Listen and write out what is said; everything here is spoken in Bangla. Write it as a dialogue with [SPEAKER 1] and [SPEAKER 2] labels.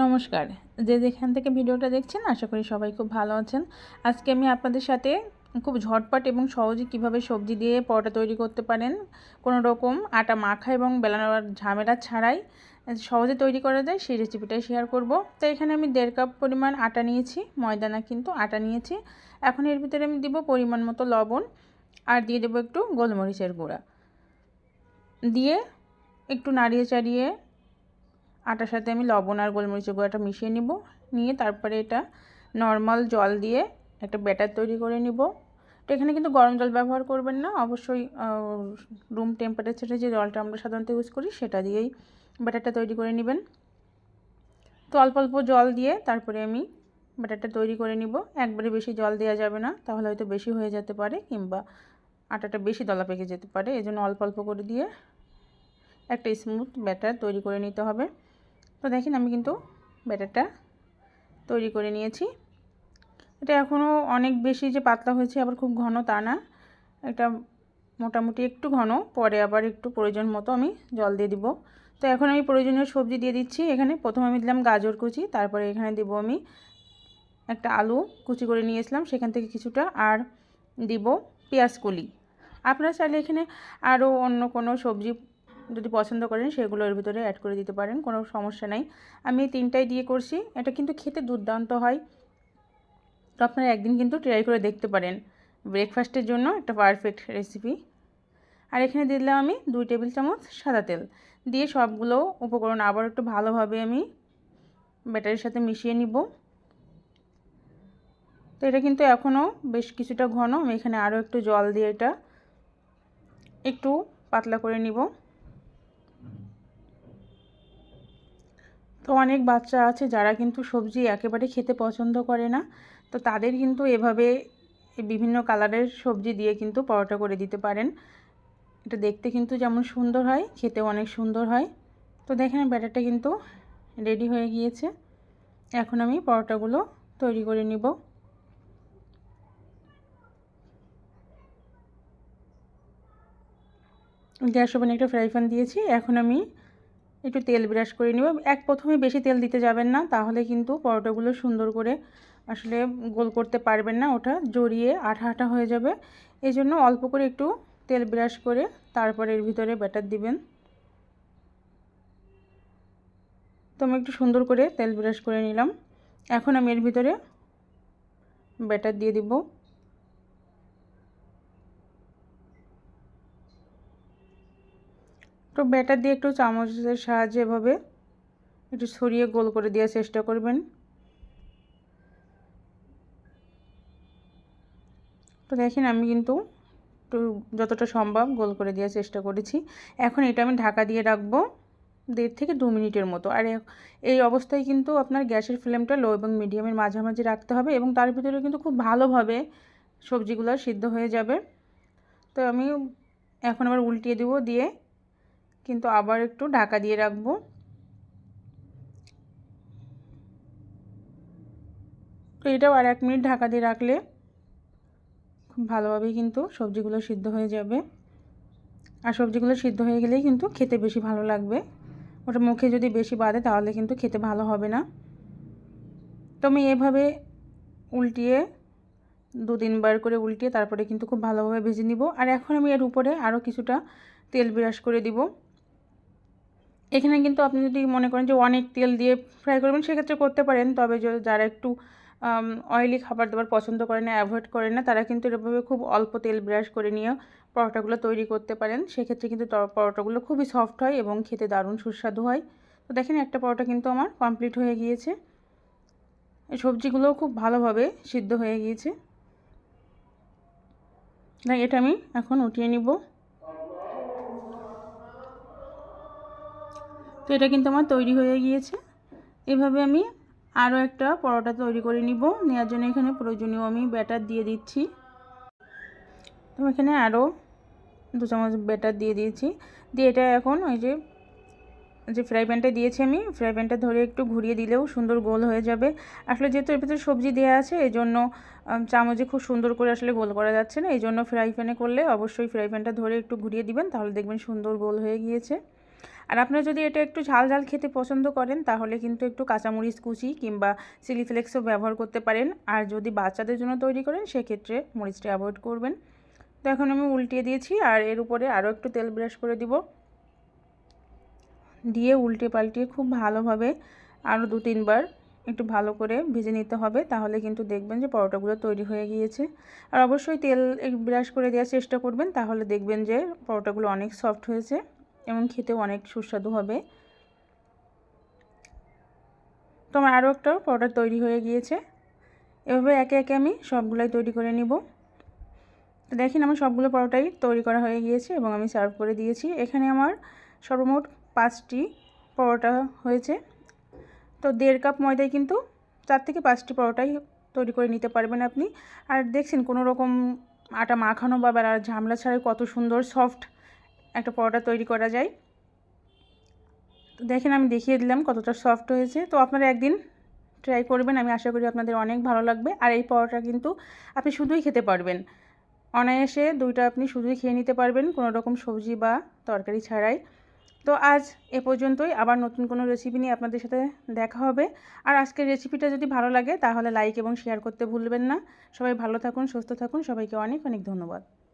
[SPEAKER 1] নমস্কার। যে যেখান থেকে ভিডিওটা দেখছেন, আশা করি সবাই খুব ভালো আছেন। আজকে আমি আপনাদের সাথে খুব ঝটপট এবং সহজে কীভাবে সবজি দিয়ে পরোটা তৈরি করতে পারেন, কোনো রকম আটা মাখা এবং বেলানোর ঝামেলা ছাড়াই সহজে তৈরি করা যায়, সেই রেসিপিটাই শেয়ার করব। তো এখানে আমি দেড় কাপ পরিমাণ আটা নিয়েছি, ময়দানা কিন্তু আটা নিয়েছি। এখন এর ভিতরে আমি দিব পরিমাণ মতো লবণ আর দিয়ে দেবো একটু গোলমরিচের গুঁড়া। দিয়ে একটু নাড়িয়ে চাড়িয়ে আটার সাথে আমি লবণ আর গোলমরিচের গুঁড়াটা মিশিয়ে নিব। নিয়ে তারপরে এটা নর্মাল জল দিয়ে একটা ব্যাটার তৈরি করে নিব। তো এখানে কিন্তু গরম জল ব্যবহার করবেন না। অবশ্যই রুম টেম্পারেচারে যে জলটা আমরা সাধারণত ইউজ করি সেটা দিয়েই ব্যাটারটা তৈরি করে নেবেন। তো অল্প অল্প জল দিয়ে তারপরে আমি ব্যাটারটা তৈরি করে নিব। একবারে বেশি জল দেওয়া যাবে না, তাহলে হয়তো বেশি হয়ে যেতে পারে কিংবা আটাটা বেশি দলা পেকে যেতে পারে। এজন্য অল্প অল্প করে দিয়ে একটা স্মুথ ব্যাটার তৈরি করে নিতে হবে। তো দেখেন আমি কিন্তু ব্যাটারটা তৈরি করে নিয়েছি। এটা এখনও অনেক বেশি যে পাতলা হয়েছে, আবার খুব ঘন তা না। এটা মোটামুটি একটু ঘন, পরে আবার একটু প্রয়োজন মতো আমি জল দিয়ে দিব। তো এখন আমি প্রয়োজনীয় সবজি দিয়ে দিচ্ছি। এখানে প্রথম আমি দিলাম গাজর কুচি, তারপরে এখানে দিব আমি একটা আলু কুচি করে নিয়েছিলাম। সেখান থেকে কিছুটা আর দিব পেঁয়াজ কলি। আপনারা চাইলে এখানে আরও অন্য কোনো সবজি যদি পছন্দ করেন সেগুলো এর ভিতরে অ্যাড করে দিতে পারেন, কোনো সমস্যা নাই। আমি তিনটাই দিয়ে করছি। এটা কিন্তু খেতে দুর্দান্ত হয়। তো আপনারা একদিন কিন্তু ট্রাই করে দেখতে পারেন। ব্রেকফাস্টের জন্য একটা পারফেক্ট রেসিপি আর এখানে দিলাম আমি দুই টেবিল চামচ সাদা তেল। দিয়ে সবগুলো উপকরণ আবার একটু ভালোভাবে আমি ব্যাটারির সাথে মিশিয়ে নিব। তো এটা কিন্তু এখনও বেশ কিছুটা ঘন। আমি এখানে আরও একটু জল দিয়ে এটা একটু পাতলা করে নিব। তো অনেক বাচ্চা আছে যারা কিন্তু সবজি একেবারে খেতে পছন্দ করে না। তো তাদের কিন্তু এভাবে বিভিন্ন কালারের সবজি দিয়ে কিন্তু পরোটা করে দিতে পারেন। এটা দেখতে কিন্তু যেমন সুন্দর হয়, খেতেও অনেক সুন্দর হয়। তো দেখেন ব্যাটারটা কিন্তু রেডি হয়ে গিয়েছে। এখন আমি পরোটাগুলো তৈরি করে নিব। গ্যাস ওভেনে একটা ফ্রাই প্যান দিয়েছি। এখন আমি একটু তেল ব্রাশ করে নিব। এক প্রথমে বেশি তেল দিতে যাবেন না, তাহলে কিন্তু পরোটাগুলো সুন্দর করে আসলে গোল করতে পারবেন না, ওটা জড়িয়ে আঠা আঠা হয়ে যাবে। এই জন্য অল্প করে একটু তেল ব্রাশ করে তারপরে এর ভিতরে ব্যাটার দিবেন। তো আমি একটু সুন্দর করে তেল ব্রাশ করে নিলাম। এখন আমি এর ভিতরে ব্যাটার দিয়ে দিব। তো ব্যাটার দিয়ে একটু চামচের সাহায্যে এভাবে একটু ছড়িয়ে গোল করে দেওয়ার চেষ্টা করবেন। তো দেখেন আমি কিন্তু একটু যতটা সম্ভব গোল করে দেওয়ার চেষ্টা করেছি। এখন এটা আমি ঢাকা দিয়ে রাখব দেড় থেকে দু মিনিটের মতো। আর এই অবস্থায় কিন্তু আপনার গ্যাসের ফ্লেমটা লো এবং মিডিয়ামের মাঝামাঝি রাখতে হবে এবং তার ভিতরে কিন্তু খুব ভালোভাবে সবজিগুলো সিদ্ধ হয়ে যাবে। তো আমি এখন আবার উল্টিয়ে দেবো দিয়ে কিন্তু আবার একটু ঢাকা দিয়ে রাখব। তো এটাও আর এক মিনিট ঢাকা দিয়ে রাখলে খুব ভালোভাবেই কিন্তু সবজিগুলো সিদ্ধ হয়ে যাবে। আর সবজিগুলো সিদ্ধ হয়ে গেলেই কিন্তু খেতে বেশি ভালো লাগবে। ওটা মুখে যদি বেশি বাঁধে তাহলে কিন্তু খেতে ভালো হবে না। তো আমি এভাবে উল্টিয়ে দু তিনবার করে উল্টিয়ে তারপরে কিন্তু খুব ভালোভাবে ভেজে নিব। আর এখন আমি এর উপরে আরও কিছুটা তেল বিরাস করে দিব। এখানে কিন্তু আপনি যদি মনে করেন যে অনেক তেল দিয়ে ফ্রাই করবেন, সেক্ষেত্রে করতে পারেন। তবে যারা একটু অয়েলি খাবার দাবার পছন্দ করে না অ্যাভয়েড করে না, তারা কিন্তু এভাবে খুব অল্প তেল ব্রাশ করে নিয়ে পরোটাগুলো তৈরি করতে পারেন। সেক্ষেত্রে কিন্তু পরোটাগুলো খুবই সফট হয় এবং খেতে দারুণ সুস্বাদু হয়। তো দেখেন, একটা পরোটা কিন্তু আমার কমপ্লিট হয়ে গিয়েছে। সবজিগুলোও খুব ভালোভাবে সিদ্ধ হয়ে গিয়েছে। এটা আমি এখন উঠিয়ে নিব। এটা কিন্তু আমার তৈরি হয়ে গিয়েছে। এভাবে আমি আরও একটা পরোটা তৈরি করে নিব। নেওয়ার জন্য এখানে প্রয়োজনীয় আমি ব্যাটার দিয়ে দিচ্ছি। তো এখানে আরও দু চামচ ব্যাটার দিয়ে দিয়েছি। দিয়ে এটা এখন ওই যে যে ফ্রাই প্যানটা দিয়েছি আমি, ফ্রাই প্যানটা ধরে একটু ঘুরিয়ে দিলেও সুন্দর গোল হয়ে যাবে। আসলে যেহেতু এর ভিতরে সবজি দেওয়া আছে, এই জন্য চামচে খুব সুন্দর করে আসলে গোল করা যাচ্ছে না। এই জন্য ফ্রাই প্যানে করলে অবশ্যই ফ্রাই প্যানটা ধরে একটু ঘুরিয়ে দিবেন, তাহলে দেখবেন সুন্দর গোল হয়ে গিয়েছে। আর আপনারা যদি এটা একটু ঝাল ঝাল খেতে পছন্দ করেন, তাহলে কিন্তু একটু কাঁচামরিচ কুচি কিংবা চিলি ফ্লেক্সও ব্যবহার করতে পারেন। আর যদি বাচ্চাদের জন্য তৈরি করেন, সেক্ষেত্রে মরিচটা অ্যাভয়েড করবেন। তো এখন আমি উল্টিয়ে দিয়েছি, আর এর উপরে আরও একটু তেল ব্রাশ করে দিব। দিয়ে উল্টে পাল্টিয়ে খুব ভালোভাবে আরও দু তিনবার একটু ভালো করে ভেজে নিতে হবে, তাহলে কিন্তু দেখবেন যে পরোটাগুলো তৈরি হয়ে গিয়েছে। আর অবশ্যই তেল ব্রাশ করে দেওয়ার চেষ্টা করবেন, তাহলে দেখবেন যে পরোটাগুলো অনেক সফট হয়েছে। এবং খেতেও অনেক সুস্বাদু হবে। তো আমার আরও একটা পরোটা তৈরি হয়ে গিয়েছে। এভাবে একে একে আমি সবগুলোই তৈরি করে নিব। তো দেখেন আমার সবগুলো পরোটাই তৈরি করা হয়ে গিয়েছে এবং আমি সার্ভ করে দিয়েছি। এখানে আমার সর্বমোট পাঁচটি পরোটা হয়েছে। তো দেড় কাপ ময়দায় কিন্তু চার থেকে পাঁচটি পরোটাই তৈরি করে নিতে পারবেন আপনি। আর দেখছেন কোনো রকম আটা মাখানো বা বেড়ার ঝামলা ছাড়াই কত সুন্দর সফট একটা পরোটা তৈরি করা যায়। তো দেখেন আমি দেখিয়ে দিলাম কতটা সফট হয়েছে। তো আপনারা একদিন ট্রাই করবেন, আমি আশা করি আপনাদের অনেক ভালো লাগবে। আর এই পরোটা কিন্তু আপনি শুধুই খেতে পারবেন। অনায়াসে দুইটা আপনি শুধুই খেয়ে নিতে পারবেন, কোনো রকম সবজি বা তরকারি ছাড়াই। তো আজ এ পর্যন্তই, আবার নতুন কোনো রেসিপি নিয়ে আপনাদের সাথে দেখা হবে। আর আজকের রেসিপিটা যদি ভালো লাগে, তাহলে লাইক এবং শেয়ার করতে ভুলবেন না। সবাই ভালো থাকুন, সুস্থ থাকুন, সবাইকে অনেক অনেক ধন্যবাদ।